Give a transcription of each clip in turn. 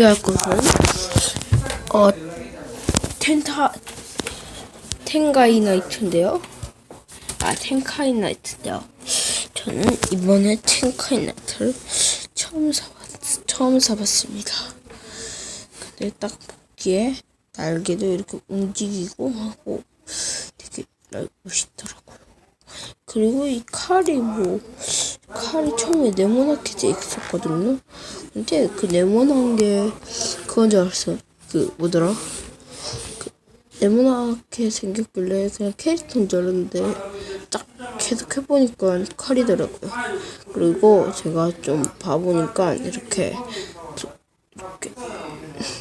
할 것은 어 텐타 텐가이 나이트인데요. 아 텐카이 나이트인데요. 저는 이번에 텐카이 나이트를 처음 사봤 처음 사봤습니다. 근데 딱 보기에 날개도 이렇게 움직이고 하고 되게 멋있더라고요. 그리고 이 칼이 뭐 칼이 처음에 네모나게 돼 있었거든요. 근데 그 네모난 게 그건 줄 알았어요. 그 뭐더라? 그 네모나게 생겼길래 그냥 캐릭터인 줄 알았는데 딱 계속 해보니까 칼이더라고요. 그리고 제가 좀 봐보니까 이렇게 이렇게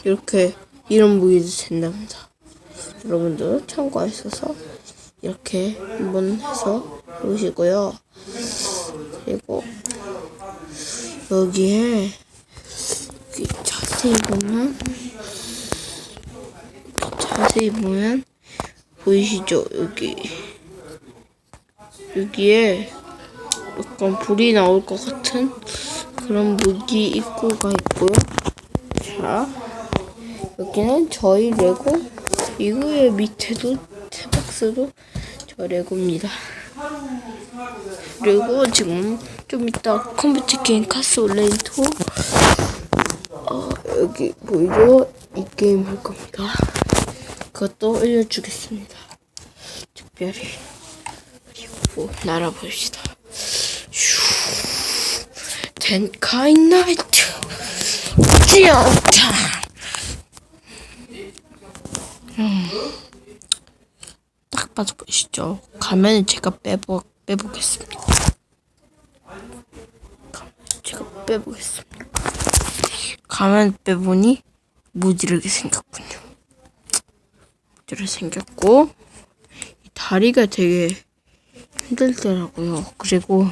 이렇게 이런 무기도 된답니다. 여러분들 참고하셔서 이렇게 한번 해서 보시고요. 그리고 여기에 여기 자세히 보면 자세히 보면 보이시죠? 여기 여기에 약간 불이 나올 것 같은 그런 무기 입구가 있고요. 자 여기는 저희 레고 이거의 밑에도 테박스도 저 레고입니다. 그리고 지금 좀 이따 컴퓨터 게임 카스 온라인2 어, 여기 보이죠? 이 게임 할 겁니다. 그것도 알려주겠습니다. 특별히 그리고 날아봅시다. 슈 텐카이 나이트 찌영타 딱 봐도 보이시죠? 가면을 제가 빼보, 빼보겠습니다. 제가 빼보겠습니다. 가면 빼보니 무지르게 생겼군요. 무지르게 생겼고 이 다리가 되게 힘들더라고요. 그리고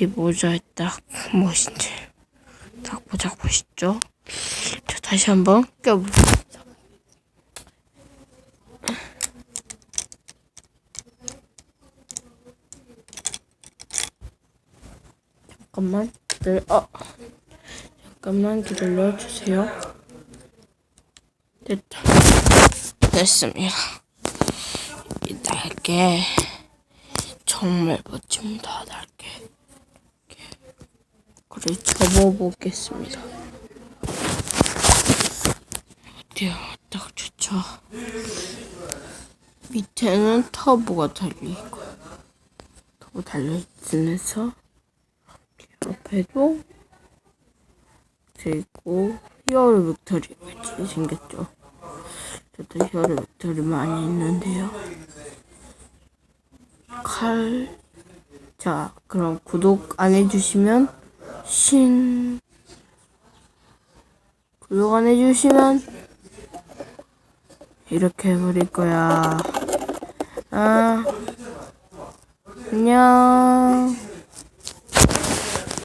이 모자에 딱 멋있지. 딱 모자 보시죠? 자, 다시 한번 껴보겠습니다. 잠깐만 기다려 어. 잠깐만 기다려 주세요. 됐다. 됐습니다. 이 날개 정말 멋집니다. 날개 이렇게. 그래 접어보겠습니다. 어때요 딱 좋죠 밑에는 터보가 달려있고 터보 달려있으면서 옆에도 그리고 히어로 빅터리 같이 생겼죠. 저도 히어로 빅터리 많이 있는데요. 칼. 자, 그럼 구독 안 해주시면 신. 구독 안 해주시면 이렇게 해버릴 거야. 아, 안녕.